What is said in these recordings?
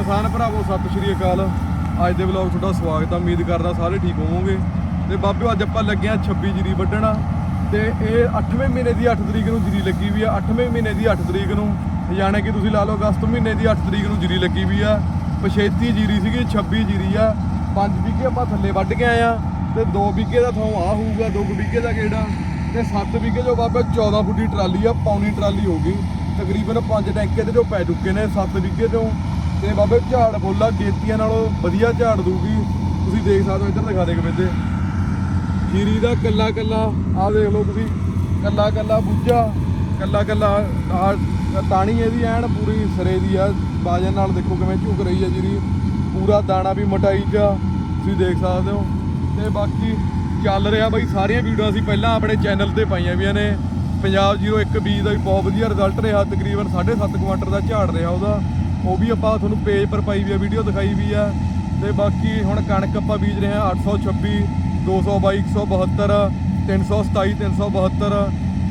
ਕਿਸਾਨ ਭਰਾਵੋ, ਸਤਿ ਸ਼੍ਰੀ ਅਕਾਲ। ਅੱਜ ਦੇ ਵਲੌਗ ਤੁਹਾਡਾ ਸਵਾਗਤ ਆ। ਉਮੀਦ ਕਰਦਾ ਸਾਰੇ ਠੀਕ ਹੋਵੋਗੇ। ਤੇ ਬਾਬਿਓ, ਅੱਜ ਆਪਾਂ ਲੱਗੇ ਆ 26 ਜੀਰੀ ਵੱਢਣਾ। ਤੇ ਇਹ 8ਵੇਂ ਮਹੀਨੇ ਦੀ 8 ਤਰੀਕ ਨੂੰ ਜੀਰੀ ਲੱਗੀ ਵੀ ਆ। 8ਵੇਂ ਮਹੀਨੇ ਦੀ 8 ਤਰੀਕ ਨੂੰ, ਯਾਨੀ ਕਿ ਤੁਸੀਂ ਲਾ ਲਓ ਅਗਸਤ ਮਹੀਨੇ ਦੀ 8 ਤਰੀਕ ਨੂੰ ਜੀਰੀ ਲੱਗੀ ਵੀ ਆ। ਪਛੇਤੀ ਜੀਰੀ ਸੀਗੀ 26 ਜੀਰੀ ਆ। 5 ਵਿਗੇ ਆਪਾਂ ਥੱਲੇ ਵੱਢ ਕੇ ਆਏ ਆ। ਤੇ 2 ਵਿਗੇ ਦਾ ਥਾਂ ਆ ਹੋਊਗਾ 2 ਵਿਗੇ ਦਾ ਕਿਹੜਾ? ਤੇ 7 ਵਿਗੇ ਜੋ ਬਾਬੇ 14 ਫੁੱਟੀ ਟਰਾਲੀ ਆ, ਪੌਣੀ ਟਰਾਲੀ ਹੋਊਗੀ ਤਕਰੀਬਨ 5 ਟੈਂਕੇ ਤੇ ਜੋ ਪੈ ਚੁੱਕੇ ਨੇ 7 ਵਿਗੇ ਤੋਂ। ਤੇ ਬਾਬੇ ਝਾੜ ਬੋਲਾ ਗੇਤੀਆਂ ਨਾਲੋਂ ਵਧੀਆ ਝਾੜ ਦੂਗੀ ਤੁਸੀਂ ਦੇਖ ਸਕਦੇ ਹੋ ਇੱਧਰ ਦਿਖਾ ਦੇ ਕਿਵੇਂ ਤੇ ਜੀਰੀ ਦਾ ਕੱਲਾ ਕੱਲਾ ਆਹ ਦੇਖ ਲਓ ਤੁਸੀਂ ਕੱਲਾ ਕੱਲਾ ਬੁੱਝਾ ਕੱਲਾ ਕੱਲਾ ਤਾਣੀ ਇਹਦੀ ਐਨ ਪੂਰੀ ਸਰੇ ਦੀ ਆ ਬਾਜਨ ਨਾਲ ਦੇਖੋ ਕਿਵੇਂ ਝੁਕ ਰਹੀ ਆ ਜੀਰੀ। ਪੂਰਾ ਦਾਣਾ ਵੀ ਮਟਾਈ ਚ ਆ, ਤੁਸੀਂ ਦੇਖ ਸਕਦੇ ਹੋ। ਤੇ ਬਾਕੀ ਚੱਲ ਰਿਹਾ ਬਾਈ ਸਾਰੀਆਂ ਵੀਡੀਓ ਅਸੀਂ ਪਹਿਲਾਂ ਆਪਣੇ ਚੈਨਲ ਤੇ ਪਾਈਆਂ ਵੀਆਂ ਨੇ। ਪੰਜਾਬ 01 ਬੀਜ ਦਾ ਵੀ ਬਹੁਤ ਵਧੀਆ ਰਿਜ਼ਲਟ ਰਿਹਾ ਤਕਰੀਬਨ 7.5 ਕੁਆਂਟਲ ਦਾ ਝਾੜ ਰਿਹਾ ਉਹਦਾ। ਉਹ ਵੀ ਆਪਾਂ ਤੁਹਾਨੂੰ ਪੇਜ ਪਰ ਪਾਈ ਵੀ ਆ ਵੀਡੀਓ ਦਿਖਾਈ ਵੀ ਆ। ਤੇ ਬਾਕੀ ਹੁਣ ਕਣਕ ਆਪਾਂ ਬੀਜ ਰਹੇ ਹਾਂ 826 222 172 327 372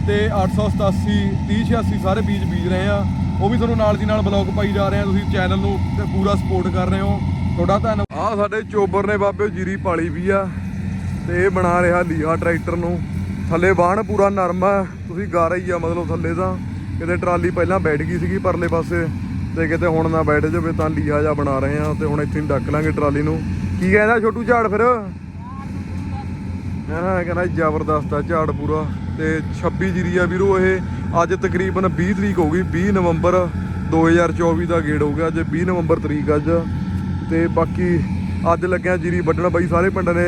ਤੇ 887 3086 ਸਾਰੇ ਬੀਜ ਬੀਜ ਰਹੇ ਆ ਉਹ ਵੀ ਤੁਹਾਨੂੰ ਨਾਲ ਦੀ ਨਾਲ ਬਲੌਗ ਪਾਈ ਜਾ ਰਹੇ ਆ ਤੁਸੀਂ ਚੈਨਲ ਨੂੰ ਤੇ ਪੂਰਾ ਸਪੋਰਟ ਕਰ ਰਹੇ ਹੋ। ਤੁਹਾਡਾ ਧੰਨਵਾਦ। ਆ ਸਾਡੇ ਚੋਬਰ ਨੇ ਬਾਬੇ, ਜੀਰੀ ਪਾਲੀ ਵੀ ਆ ਤੇ ਇਹ ਬਣਾ ਰਿਹਾ ਲੀਹਾ ਟਰੈਕਟਰ ਨੂੰ। ਥੱਲੇ ਬਾਣ ਪੂਰਾ ਨਰਮ ਆ। ਤੁਸੀਂ ਗਾ ਰਹੀ ਆ ਮਤਲਬ ਥੱਲੇ ਤਾਂ। ਕਿਤੇ ਟਰਾਲੀ ਪਹਿਲਾਂ ਬੈਠ ਗਈ ਸੀਗੀ ਪਰਲੇ ਪਾਸੇ। ਤੇ ਕਿਤੇ ਹੁਣ ਨਾ ਬੈਠ ਜਾਵੇ ਤਾਂ ਲੀਹਾ ਜਾ ਬਣਾ ਰਹੇ ਆ ਤੇ ਹੁਣ ਇੱਥੇ ਹੀ ਡੱਕ ਲਾਂਗੇ ਟਰਾਲੀ ਨੂੰ। ਕੀ ਕਹਿੰਦਾ ਛੋਟੂ ਝਾੜ ਫਿਰ? ਕਹਿੰਦਾ ਕਹਿੰਦਾ ਜ਼ਬਰਦਸਤ ਆ ਝਾੜ ਪੂਰਾ ਤੇ 26 ਜੀਰੀ ਆ ਵੀਰੋ ਇਹ। ਅੱਜ ਤਕਰੀਬਨ 20 ਤਰੀਕ ਹੋ ਗਈ 20 ਨਵੰਬਰ 2024 ਦਾ ਗੇੜ ਹੋ ਗਿਆ, ਅੱਜ 20 ਨਵੰਬਰ ਤਰੀਕ ਅੱਜ। ਤੇ ਬਾਕੀ ਅੱਜ ਲੱਗਿਆ ਜੀਰੀ ਵੱਢਣ, ਬਾਈ ਸਾਰੇ ਪਿੰਡ ਨੇ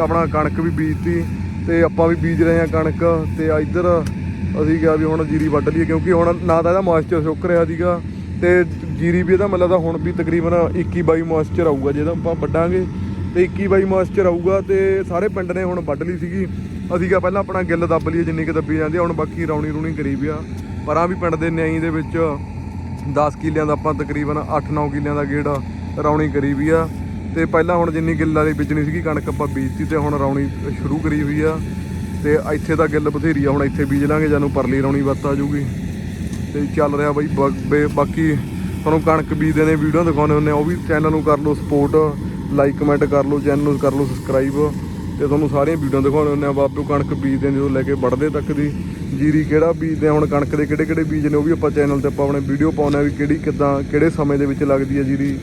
ਆਪਣਾ ਕਣਕ ਵੀ ਬੀਜਤੀ ਤੇ ਆਪਾਂ ਵੀ ਬੀਜ ਰਹੇ ਹਾਂ ਕਣਕ ਤੇ ਇੱਧਰ ਅਸੀਂ ਕਿਹਾ ਵੀ ਹੁਣ ਜੀਰੀ ਵੱਢ ਲਈਏ ਕਿਉਂਕਿ ਹੁਣ ਨਾ ਤਾਂ ਇਹਦਾ ਮੋਇਸਚਰ ਸੁੱਕ ਰਿਹਾ ਸੀਗਾ। ਤੇ ਜੀਰੀ ਵੀ ਇਹਦਾ ਮਤਲਬ ਤਾਂ ਹੁਣ ਵੀ ਤਕਰੀਬਨ 21 22 ਮੋਇਸਚਰ ਆਊਗਾ ਜੇ ਤਾਂ ਆਪਾਂ ਵੱਢਾਂਗੇ, ਤੇ 21 22 ਮੋਇਸਚਰ ਆਊਗਾ ਤੇ ਸਾਰੇ ਪਿੰਡ ਨੇ ਹੁਣ ਵੱਢ ਲਈ ਸੀਗੀ। ਅਸੀਂ ਕਿਹਾ ਪਹਿਲਾਂ ਆਪਣਾ ਗਿੱਲ ਦੱਬ ਲਈਏ, ਜਿੰਨੀ ਕਿ ਦੱਬੀ ਜਾਂਦੀ ਆ, ਹੁਣ ਬਾਕੀ ਰੌਣੀ ਰੂਣੀ ਕਰੀਬ ਆ। ਪਰਾਂ ਵੀ ਪਿੰਡ ਦੇ ਨਿਆਈ ਦੇ ਵਿੱਚ 10 ਕਿੱਲਿਆਂ ਦਾ ਆਪਾਂ ਤਕਰੀਬਨ 8-9 ਕਿੱਲਿਆਂ ਦਾ ਗੇੜ ਰੌਣੀ ਕਰੀ ਵੀ ਆ। ਤੇ ਪਹਿਲਾਂ ਹੁਣ ਜਿੰਨੀ ਗਿੱਲ ਵਾਲੀ ਬੀਜਣੀ ਸੀਗੀ, ਕਣਕ ਆਪਾਂ ਬੀਜਤੀ ਤੇ ਹੁਣ ਰੌਣੀ ਸ਼ੁਰੂ ਕਰੀ ਹੋਈ ਆ। ਤੇ ਇੱਥੇ ਤਾਂ ਗਿੱਲ ਬਥੇਰੀ ਆ, ਹੁਣ ਇੱਥੇ ਬੀਜ ਲਾਂਗੇ, ਜਾਨੂੰ ਪਰਲੀ ਰੌਣੀ ਵੱਤ ਆ ਜੂਗੀ ਤੇ ਚੱਲ ਰਿਹਾ ਬਾਈ, ਬਾ- ਬੇ- ਬਾਕੀ ਤੁਹਾਨੂੰ ਕਣਕ ਬੀਜਦੇ ਨੇ ਵੀਡੀਓ ਦਿਖਾਉਂਦੇ ਹੁੰਦੇ ਆ, ਉਹ ਵੀ ਚੈਨਲ ਨੂੰ ਕਰ ਲਓ ਸਪੋਰਟ ਲਾਈਕ ਕਮੈਂਟ ਕਰ ਲਓ ਚੈਨਲ ਨੂੰ ਕਰ ਲਓ ਸਬਸਕ੍ਰਾਈਬ ਤੇ ਤੁਹਾਨੂੰ ਸਾਰੀਆਂ ਵੀਡੀਓ ਦਿਖਾਉਂਦੇ ਹੁੰਦੇ ਆ ਬਾਪੂ ਕਣਕ ਬੀਜਦੇ ਨੇ ਜਦੋਂ ਲੈ ਕੇ ਵੱਢਦੇ ਤੱਕ ਦੀ। ਜੀਰੀ ਕਿਹੜਾ ਬੀਜਦੇ ਆ ਹੁਣ ਕਣਕ ਦੇ ਕਿਹੜੇ ਕਿਹੜੇ ਬੀਜ ਨੇ, ਉਹ ਵੀ ਆਪਾਂ ਚੈਨਲ ਤੇ ਆਪਾਂ ਆਪਣੇ ਵੀਡੀਓ ਪਾਉਂਦੇ ਆ ਵੀ ਕਿਹੜੀ ਕਿੱਦਾਂ, ਕਿਹੜੇ ਸਮੇਂ ਦੇ ਵਿੱਚ ਲੱਗਦੀ ਹੈ ਜੀਰੀ।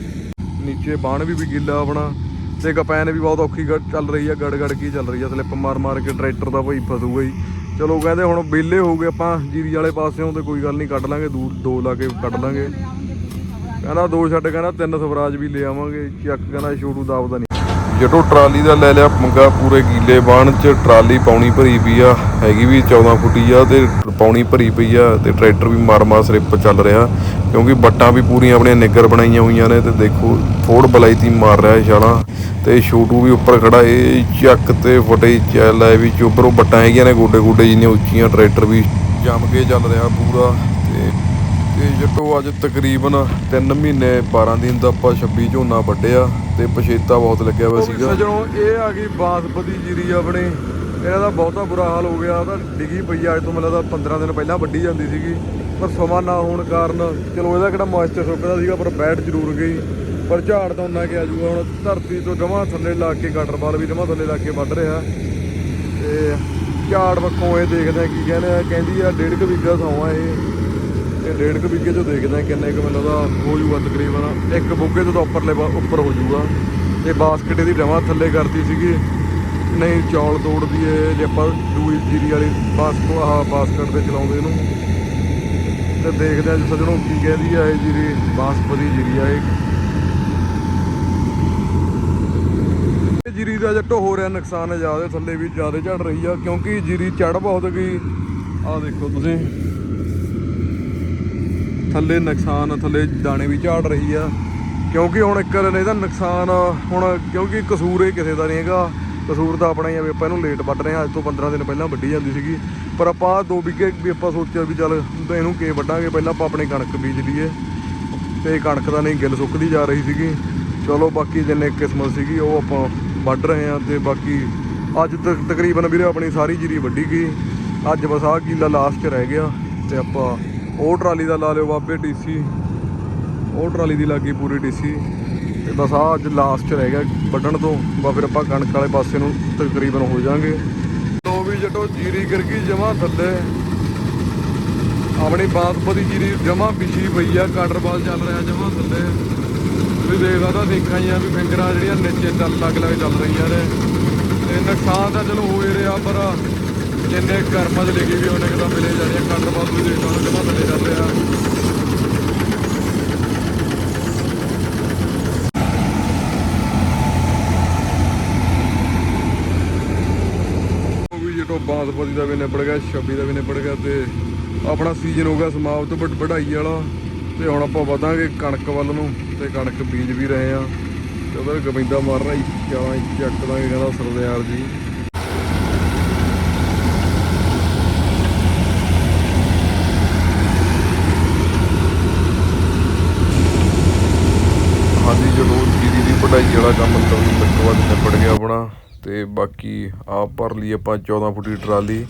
ਨੀਚੇ ਬਾਣ ਵੀ ਵੀ ਗਿੱਲਾ ਆਪਣਾ, ਤੇ ਕਪੈਨ ਵੀ ਬਹੁਤ ਔਖੀ ਗ- ਚੱਲ ਰਹੀ ਆ ਗੜ ਗੜ ਕੀ ਚੱਲ ਰਹੀ ਆ ਸਲਿੱਪ ਮਾਰ ਮਾਰ ਕੇ ਟਰੈਕਟਰ ਦਾ ਭਾਈ ਫਸੂਗਾ ਹੀ। ਚਲੋ ਕਹਿੰਦੇ ਹੁਣ ਵਿਹਲੇ ਹੋ ਗਏ ਆਪਾਂ, ਜੀਰੀ ਵਾਲੇ ਪਾਸਿਓਂ ਤੇ ਕੋਈ ਗੱਲ ਨਹੀਂ, ਕੱਢ ਲਾਂਗੇ, ਦੂਰ ਦੋ ਲਾ ਕੇ ਕੱਢ ਲਾਂਗੇ। ਕਹਿੰਦਾ ਦੋ ਛੱਡ, ਕਹਿੰਦਾ ਤਿੰਨ ਸਵਰਾਜ ਵੀ ਲੈ ਆਵਾਂਗੇ। ਚੱਕ ਕਹਿੰਦਾ ਛੋਟੂ ਦਾਬਦਾ ਨਹੀਂ ਟਰਾਲੀ ਦਾ ਲੈ ਲਿਆ, ਪੰਗਾ ਪੂਰੇ ਗੀਲੇ ਬਾਣ ਚ, ਟਰਾਲੀ ਪਾਉਣੀ ਭਰੀ ਪਈ ਆ, ਹੈਗੀ ਵੀ 14 ਫੁੱਟੀ ਆ ਤੇ ਪਾਉਣੀ ਭਰੀ ਪਈ ਆ ਤੇ ਟਰੈਕਟਰ ਵੀ ਮਾਰ ਮਾਰ ਸਲਿੱਪ ਚੱਲ ਰਿਹਾ, ਕਿਉਂਕਿ ਬੱਟਾਂ ਵੀ ਪੂਰੀਆਂ ਆਪਣੀਆਂ ਨਿੱਗਰ ਬਣਾਈਆਂ ਹੋਈਆਂ ਨੇ ਤੇ ਦੇਖੋ ਫੋੜ ਬਲਾਈਤੀ ਮਾਰ ਰਿਹਾ ਛਾਲਾਂ ਤੇ ਛੋਟੂ ਵੀ ਉੱਪਰ ਖੜਾ, ਇਹ ਚੱਕ ਤੇ ਫੁੱਟੇ ਚੱਲ ਹੈ ਵੀ ਚੋਬਰੋਂ ਬੱਟਾਂ ਹੈਗੀਆਂ ਨੇ ਗੋਡੇ ਗੋਡੇ ਜਿੰਨੀਆਂ ਉੱਚੀਆਂ ਟਰੈਕਟਰ ਵੀ ਜੰਮ ਕੇ ਚੱਲ ਰਿਹਾ ਪੂਰਾ ਤੇ ਤੇ ਜੱਟੋ ਅੱਜ ਤਕਰੀਬਨ 3 ਮਹੀਨੇ 12 ਦਿਨ ਦਾ ਆਪਾਂ 26 ਝੋਨਾ ਵੱਢਿਆ ਤੇ ਪਛੇਤਾ ਬਹੁਤ ਲੱਗਿਆ ਹੋਇਆ ਸੀਗਾ। ਸਜਣੋ ਇਹ ਆ ਗਈ ਬਾਸਪਤੀ ਜੀਰੀ ਆਪਣੇ। ਇਹਨਾਂ ਦਾ ਬਹੁਤਾ ਬੁਰਾ ਹਾਲ ਹੋ ਗਿਆ ਉਹਦਾ ਡਿੱਗੀ ਪਈ ਅੱਜ ਤੋਂ ਮੈਨੂੰ ਲੱਗਦਾ 15 ਦਿਨ ਪਹਿਲਾਂ ਵੱਢੀ ਜਾਂਦੀ ਸੀਗੀ। ਪਰ ਸਮਾਂ ਨਾ ਹੋਣ ਕਾਰਨ ਚਲੋ ਇਹਦਾ ਕਿਹੜਾ ਮੋਇਸਚਰ ਸੁੱਕਦਾ ਸੀਗਾ ਪਰ ਬੈਠ ਜ਼ਰੂਰ ਗਈ। ਪਰ ਝਾੜ ਤਾਂ ਉਹਨਾਂ ਕਿ ਆ ਜੂਗਾ ਹੁਣ ਧਰਤੀ ਤੋਂ ਜਮਾਂ ਥੱਲੇ ਲਾ ਕੇ ਗਟਰ ਬਾਲ ਵੀ ਜਮਾਂ ਥੱਲੇ ਲਾ ਕੇ ਵੱਢ ਰਿਹਾ। ਤੇ ਝਾੜ ਵੱਖੋਂ ਇਹ ਦੇਖਦੇ ਆ ਕੀ ਕਹਿੰਦੇ ਆ ਕਹਿੰਦੀ ਆ ਡੇਢ ਕੁ ਵੀਗਾ ਸੌਂ ਆ ਇਹ। ਤੇ ਡੇਢ ਕੁ ਵੀਗੇ ਚੋਂ ਦੇਖਦੇ ਆ ਕਿੰਨੇ ਕੁ ਮੈਨੂੰ ਲੱਗਦਾ ਹੋ ਜੂਗਾ ਤਕਰੀਬਨ। ਇੱਕ ਬੁੱਗੇ ਤੋਂ ਤਾਂ ਉੱਪਰ ਲੈਵਾ ਉੱਪਰ ਹੋ ਜੂਗਾ ਤੇ ਬਾਸਕਟ ਇਹਦੀ ਜਮਾਂ ਥੱਲੇ ਕਰਤੀ ਸੀਗੀ। ਨਹੀਂ, ਚੌਲ ਤੋੜਦੀ ਏ, ਜੇ ਆਪਾਂ ਦੂਈ ਜੀਰੀ ਵਾਲੀ ਬਾਸਕਟ ਆਹ ਬਾਸਕਟ ਤੇ ਚਲਾਉਂਦੇ ਇਹਨੂੰ। ਤੇ ਦੇਖਦੇ ਆ ਜੀ ਸੱਜਣੋ ਕੀ ਕਹਿੰਦੀ ਆ ਇਹ ਜੀਰੀ, ਬਾਸਪਤੀ ਜੀਰੀ ਆ ਇਹ। ਜੀਰੀ ਦਾ ਜੱਟੋ ਹੋ ਰਿਹਾ, ਨੁਕਸਾਨ ਜ਼ਿਆਦਾ, ਥੱਲੇ ਵੀ ਜ਼ਿਆਦਾ ਝੜ ਰਹੀ ਆ, ਕਿਉਂਕਿ ਜੀਰੀ ਚੜ ਬਹੁਤ ਗਈ। ਆਹ ਦੇਖੋ ਤੁਸੀਂ। ਥੱਲੇ ਨੁਕਸਾਨ, ਥੱਲੇ ਦਾਣੇ ਵੀ ਝਾੜ ਰਹੀ ਆ। ਕਿਉਂਕਿ ਹੁਣ ਇੱਕ ਨੇ ਇਹਦਾ ਨੁਕਸਾਨ, ਹੁਣ ਕਿਉਂਕਿ ਕਸੂਰ ਇਹ ਕਿਸੇ ਦਾ ਨਹੀਂ ਹੈਗਾ। ਕਸੂਰ ਤਾਂ ਆਪਣਾ ਹੀ ਆ ਵੀ ਆਪਾਂ ਇਹਨੂੰ ਲੇਟ ਵੱਢ ਰਹੇ ਹਾਂ। ਅੱਜ ਤੋਂ 15 ਦਿਨ ਪਹਿਲਾਂ ਵੱਢੀ ਜਾਂਦੀ ਸੀਗੀ। ਪਰ ਆਪਾਂ ਆਹ ਦੋ ਵਿਗੇ ਵੀ ਆਪਾਂ ਸੋਚਿਆ ਵੀ ਚੱਲ ਇਹਨੂੰ ਕੇ ਵੱਢਾਂਗੇ? ਪਹਿਲਾਂ ਆਪਾਂ ਆਪਣੀ ਕਣਕ ਬੀਜ ਲਈਏ। ਤੇ ਕਣਕ ਦਾ ਨਹੀਂ, ਗਿੱਲ ਸੁੱਕਦੀ ਜਾ ਰਹੀ ਸੀਗੀ। ਚਲੋ ਬਾਕੀ ਜਿੰਨੇ ਕਿਸਮਤ ਸੀਗੀ, ਉਹ ਆਪਾਂ ਵੱਢ ਰਹੇ ਹਾਂ ਤੇ ਬਾਕੀ ਅੱਜ ਤੱਕ ਤਕਰੀਬਨ ਵੀਰੇ ਆਪਣੀ ਸਾਰੀ ਜੀਰੀ ਵੱਢੀ ਗਈ। ਅੱਜ ਬਸ ਆਹ ਕੀਲਾ ਲਾਸਟ 'ਚ ਰਹਿ ਗਿਆ ਤੇ ਆਪਾਂ ਉਹ ਟਰਾਲੀ ਦਾ ਲਾ ਲਿਓ ਬਾਬੇ ਡੀਸੀ। ਉਹ ਟਰਾਲੀ ਦੀ ਲੱਗੀ ਪੂਰੀ ਡੀਸੀ। ਤੇ ਬਸ ਆ ਅੱਜ ਲਾਸਟ ਰਹਿ ਗਿਆ ਵੱਢਣ ਤੋਂ। ਬਾ ਫਿਰ ਆਪਾਂ ਕਣਕ ਵਾਲੇ ਪਾਸੇ ਨੂੰ ਤਕਰੀਬਨ ਹੋ ਜਾਾਂਗੇ। ਲੋ ਵੀ ਜਟੋ, ਜੀਰੀ ਗਿਰ ਗਈ ਜਮਾ ਥੱਲੇ। ਆਪਣੀ ਬਾਸਪਤੀ ਜੀਰੀ ਜਮਾ ਪਿਛੀ ਪਈ ਆ ਕਾਟਰਬਾਲ ਚੱਲ ਰਿਹਾ ਜਮਾ ਥੱਲੇ। ਤੁਸੀਂ ਦੇਖਦਾ ਤਾਂ ਦੇਖਾਂ ਹੀ ਆ ਵੀ ਫਿੰਗਰਾਂ ਜਿਹੜੀਆਂ ਨੀਚੇ ਚੱਲ ਲੱਗ ਲੱਗ ਚੱਲ ਰਹੀਆਂ ਨੇ। ਤੇ ਨੁਕਸਾਨ ਤਾਂ ਚਲੋ ਹੋ ਰਿਹਾ, ਪਰ ਜਿੰਨੇ ਕਰਮਾਂ 'ਚ ਲਿਖੀ ਵੀ ਉਹਨੇ ਕਿਤਾ ਮਿਲੇ ਜਾਣੀਆਂ ਕਾਟਰਬਾਲ ਤੁਸੀਂ ਦੇਖ ਸਕਦੇ ਜਮਾ ਥੱਲੇ ਚੱਲ ਰਿਹਾ ਉਹ ਵੀ ਬਾਸਪਤੀ ਦਾ ਵੀ ਨਿਬੜ ਗਿਆ 26 ਦਾ ਵੀ ਨਿਬੜ ਗਿਆ ਤੇ ਆਪਣਾ ਸੀਜ਼ਨ ਹੋ ਗਿਆ ਸਮਾਪਤ, ਵਡ, ਵਢਾਈ ਵਾਲਾ। ਤੇ ਹੁਣ ਆਪਾਂ ਵਧਾਂਗੇ ਕਣਕ ਵੱਲ ਨੂੰ ਤੇ ਕਣਕ ਬੀਜ ਵੀ ਰਹੇ ਆ। ਤੇ ਉਹਦਾ ਗਵਿੰਦਾ ਮਾਰ ਰਿਹਾ ਚਾਲਾਂ ਚੱਕ ਦਾਂਗੇ ਕਹਿੰਦਾ ਸਰਦਾਰ ਜੀ ਹਾਂਜੀ ਜਦੋਂ ਜੀਰੀ ਦੀ ਕੰਮ ਲਵੀ ਲੱਕਵਾ ਦੇ ਗਿਆ ਆਪਣਾ ਤੇ ਬਾਕੀ ਆਪ ਭਰ ਲਈ ਆਪਾਂ 14 ਫੁੱਟੀ ਟਰਾਲੀ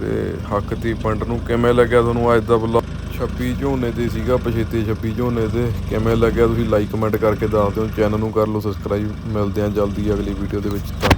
ਤੇ ਹੱਕ ਦੀ ਪਿੰਡ ਨੂੰ ਕਿਵੇਂ ਲੱਗਿਆ ਤੁਹਾਨੂੰ ਅੱਜ ਦਾ ਵਲੌਗ 26 ਝੋਨੇ ਤੇ ਸੀਗਾ, ਪਛੇਤੇ 26 ਝੋਨੇ ਤੇ। ਕਿਵੇਂ ਲੱਗਿਆ? ਤੁਸੀਂ ਲਾਈਕ ਕਮੈਂਟ ਕਰਕੇ ਦੱਸ ਦਿਓ। ਚੈਨਲ ਨੂੰ ਕਰ ਲਓ ਸਬਸਕ੍ਰਾਈਬ ਮਿਲਦੇ ਆਂ ਜਲਦੀ ਅਗਲੀ ਵੀਡੀਓ ਦੇ ਵਿੱਚ। ਧੰਨਵਾਦ।